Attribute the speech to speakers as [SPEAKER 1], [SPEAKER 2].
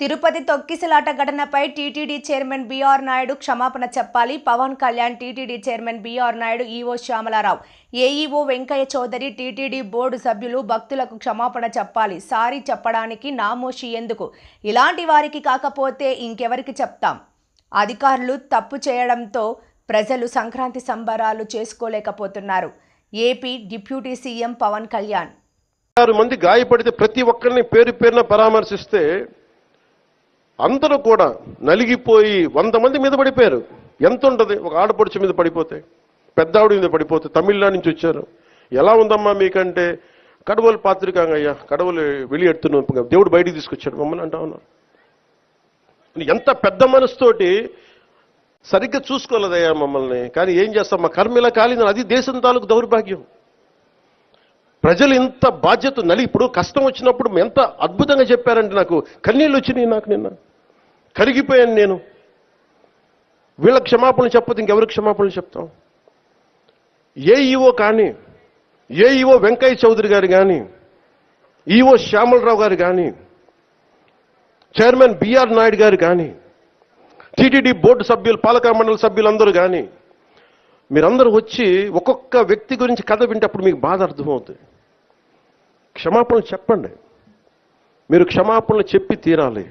[SPEAKER 1] తిరుపతి తొక్కిసలాట ఘటనపై TTD chairman BR Naidu క్షమాపణ చెప్పాలి. Pawan Kalyan TTD chairman BR Naidu EO Syamala Rao. AEO Venkaiah Chowdary TTD board సభ్యులు భక్తులకు క్షమాపణ చెప్పాలి. సారీ చెప్పడానికి నామోషి ఎందుకు? ఇలాంటి వారికి కాకపోతే ఇంకెవరికి చెప్తాం? అధికారులు తప్పు చేయడంతో ప్రజలు సంక్రాంతి సంబరాలు చేసుకోలేకపోతున్నారు. AP deputy CM Pawan Kalyan.
[SPEAKER 2] మంది గాయపడితే ప్రతి ఒక్కరిని పేరు పేరున పరామర్శిస్తే అందరూ కూడా నలిగిపోయి వంద మంది మీద పడిపోయారు. ఎంత ఉంటుంది? ఒక ఆడపడుచు మీద పడిపోతే పెద్ద ఆవిడ మీద పడిపోతే తమిళనాడు నుంచి వచ్చారు. ఎలా ఉందమ్మా మీకంటే? కడవలు పాత్రికాంగయ్యా కడవలు వెళ్ళి ఎడుతున్నాం దేవుడు బయటికి తీసుకొచ్చాడు. మమ్మల్ని అంటా ఉన్నారు. ఎంత పెద్ద మనసుతోటి సరిగ్గా చూసుకోలేదయ్యా మమ్మల్ని. కానీ ఏం చేస్తాం మా కర్మ ఇలా కాలిందని అది దేశం తాలూకు దౌర్భాగ్యం. ప్రజలు ఇంత బాధ్యత నలి ఇప్పుడు కష్టం వచ్చినప్పుడు ఎంత అద్భుతంగా చెప్పారంటే నాకు కన్నీళ్ళు వచ్చినాయి నాకు నిన్న. కరిగిపోయాను నేను. వీళ్ళ క్షమాపణలు చెప్పదు ఇంకెవరికి క్షమాపణలు చెప్తాం? ఏ ఈవో కానీ ఏ ఈవో వెంకయ్య చౌదరి గారు కానీ ఈవో శ్యామలరావు గారు కానీ చైర్మన్ బిఆర్ నాయుడు గారు కానీ టీటీడీ బోర్డు సభ్యులు పాలక మండలి సభ్యులందరూ కానీ మీరందరూ వచ్చి ఒక్కొక్క వ్యక్తి గురించి కథ వింటప్పుడు మీకు బాధ అర్థమవుతుంది. క్షమాపణలు చెప్పండి. మీరు క్షమాపణలు చెప్పి తీరాలి.